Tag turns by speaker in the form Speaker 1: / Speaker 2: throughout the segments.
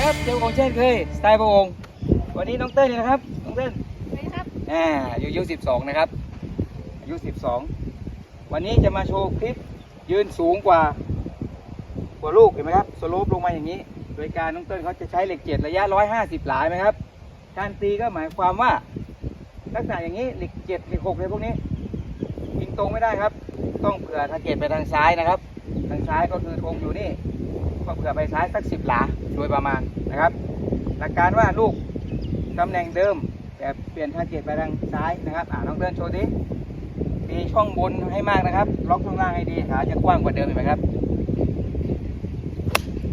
Speaker 1: ครับเจ้าองค์เช่นเคยสไตล์พระองค์ วันนี้น้องเต้ยนี่นะครับ น้องเต้ย
Speaker 2: ไปครับ
Speaker 1: อ่าอายุอายุสิบสองนะครับ อายุสิบสอง วันนี้จะมาโชว์คลิปยืนสูงกว่ากว่าลูกเห็นไหมครับ สโลปลงมาอย่างนี้ โดยการน้องเต้ยเขาจะใช้เหล็กเจ็ดระยะร้อยห้าสิบหลายไหมครับ การตีก็หมายความว่า ลักษณะอย่างนี้เหล็กเจ็ดเหล็กหกเลยพวกนี้ยิงตรงไม่ได้ครับ ต้องเผื่อทาร์เก็ตไปทางซ้ายนะครับ ทางซ้ายก็คือธงอยู่นี่ก็เผื่อไปซ้ายสักสิบหลาโดยประมาณนะครับ หลักการว่าลูกตำแหน่งเดิม แต่เปลี่ยนทาร์เก็ตไปทางซ้ายนะครับอ่าน้องเดินโชว์ดิตีช่องบนให้มากนะครับ ล็อกช่องล่างให้ดีขาจะกว้างกว่าเดิมเห็นไหมครับ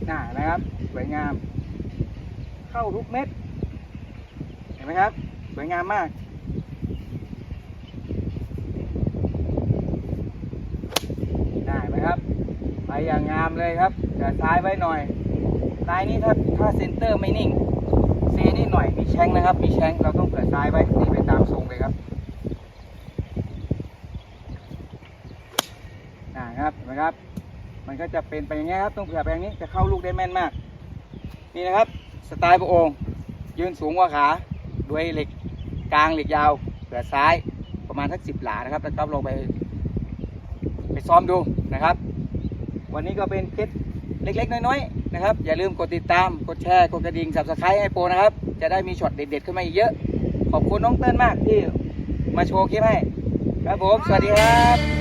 Speaker 1: น่านะครับสวยงาม เข้าทุกเม็ดเห็นไหมครับ สวยงามมาก ได้ไหมครับ ไป อย่างงามเลยครับแต่ซ้ายไว้หน่อยซ้ายนี้ถ้าถ้าเซนเตอร์ไม่นิ่งเซนี่หน่อยมีแชงนะครับ มีแชงเราต้องเผื่อซ้ายไว้นี่ไปตามทรงเลยครับอ่าครับเห็นไหมครับ มันก็จะเป็นไปอย่างเงี้ยครับต้องเผื่อไปอย่างนี้จะเข้าลูกได้แม่นมาก นี่นะครับสไตล์พระองค์ ยืนสูงกว่าขาด้วยเหล็กกลางเหล็กยาวเผื่อซ้ายประมาณสักสิบหลานะครับแล้วก็ลงไป ไปซ้อมดูนะครับ วันนี้ก็เป็นเคล็ดเล็กๆ น้อยๆนะครับ อย่าลืมกดติดตาม กดแชร์ กดกระดิ่งสับสไครต์ให้โปนะครับ จะได้มีช็อตเด็ดๆ ขึ้นมาอีกเยอะ ขอบคุณน้องเติ้ลมากที่มาโชว์คลิปให้ ครับผม สวัสดีครับ